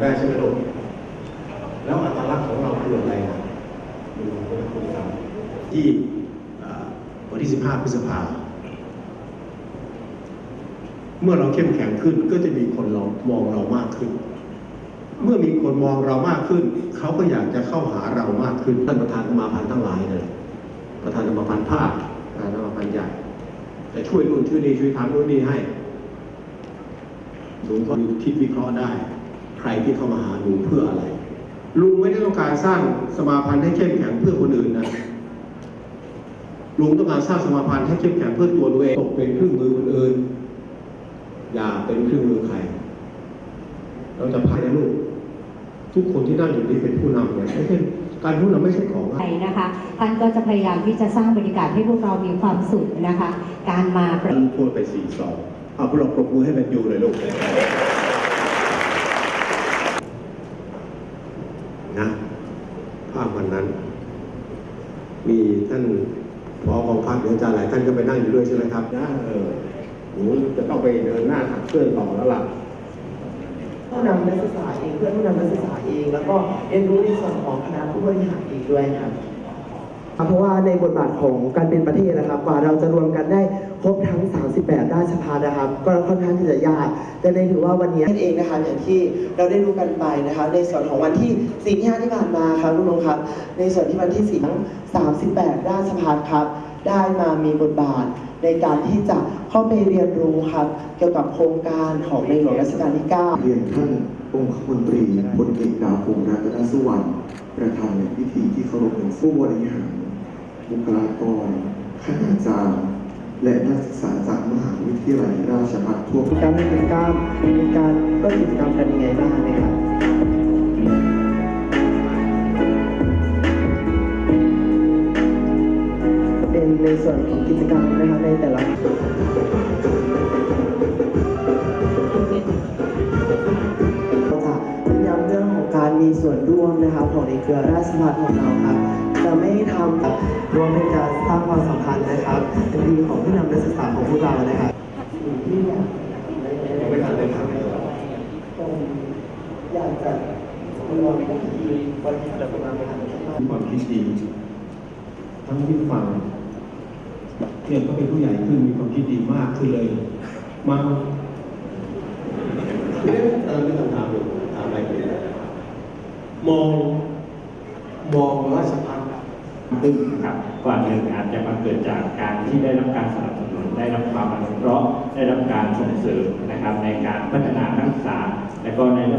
ได้ใช่ไหมลูกแล้วอัตลักษณ์ของเราคืออะไรนะดูคุณคุณทำที่วันที่ 15 พฤษภา เมื่อเราเข้มแข็งขึ้นก็จะมีคนเรามองเรามากขึ้น เมื่อมีคนมองเรามากขึ้น เขาก็อยากจะเข้าหาเรามากขึ้นท่านประธานมาพันธ์ทั้งหลายเลยประธานมาพันธ์ภาคประธานมาพันธ์ใหญ่จะช่วยนู่นช่วยนี่ช่วยทำนู่นนี่ให้ลุงก็คิดวิเคราะห์ได้ ใครที่เข้ามาหาลุงเพื่ออะไร ลุงไม่ได้ต้องการสร้างสมาพันธ์ให้เข้มแข็งเพื่อคนอื่นนะลุงต้องการสร้างสมาพันธ์ให้เข้มแข็งเพื่อตัวลุงเองตกเป็นเครื่องมือคนอื่นอย่าเป็นเครื่องมือใคร เราจะพายนะลูกทุกคนที่นั่งอยู่นี่เป็นผู้นำเนี่ยไม่ใช่การผู้นำไม่ใช่ของไทยนะคะท่านก็จะพยายามที่จะสร้างบรรยากาศให้พวกเรามีความสุขนะคะ การมาประท่านพูดไปสี่สองเอาพวกเราปรบมือให้แมนยูเลยลูก นะภาพวันนั้น มีท่านพอกองพักเดี๋ยวอาจารย์หลายท่านก็ไปนั่งอยู่ด้วยใช่ไหมครับนะเออหนูจะต้องไปเดินหน้าขับเคลื่อนต่อแล้วล่ะผู้นำนักศึกษาเองเพื่อนผู้นำนักศึกษาเอง แล้วก็เรียนรู้ในส่วนของคณะผู้บริหารเองด้วยครับเพราะว่าในบทบาทของการเป็นประเทศนะครับกว่าเราจะรวมกันได้ครบทั้ง 38 ราชพัฒนะครับ ก็ค่อนข้างที่จะยาก แต่ในถือว่าวันนี้นั่นเองนะคะอย่างที่เราได้รู้กันไปนะคะ ในส่วนของวันที่4ที่5ที่ผ่านมาครับลุงๆครับ ในส่วนที่วันที่4ทั้ง38 ราชพัฒครับ ได้มามีบทบาทในการที่จะเข้าไปเรียนรู้ครับ เกี่ยวกับโครงการของในหลวงรัชกาลที่ 9 เรียนท่านองคมนตรีพลเอกดาวพงษ์รัตนสุวรรณประธานในพิธีที่เคารพอย่างผู้บริหารบุคลากรคณาจารย์ และนักศึกษาจากมหาวิทยาลัยราชภัฏทั่วกิจกรรมมีกิจกรรมมีการก็กิจกรรมกันยังไงบ้างนะครับเป็นในส่วนของกิจกรรมนะครับในแต่ละเราจะเน้นย้ำเรื่องของการมีส่วนร่วมนะครับของในเครือราชภัฏของเราครับจะไม่ทำแบบรวมเป็นการสร้างความสัมพันธ์นะครับ เป็นดีของผู้นำนักศึกษาของพวกเรานะครับที่อยากยังไม่ทันได้ทำเลยผมอยากจะรวมกับทีมบริหารประมาณการมีความคิดดีทั้งที่ฟังเนี่ยก็เป็นผู้ใหญ่ขึ้นมีความคิดดีมากขึ้นเลยมาเอ๊ะเออไม่ต้องถามเลยถามอะไรกันมองมองราชพัฒน์ ซึ่งครับกว่าหนึ่งอาจจะมาเกิดจากการที่ได้รับการสนับสนุนได้รับความอนุเคราะห์ได้รับการส่งเสริมนะครับในการพัฒนานักศึกษาและก็ใน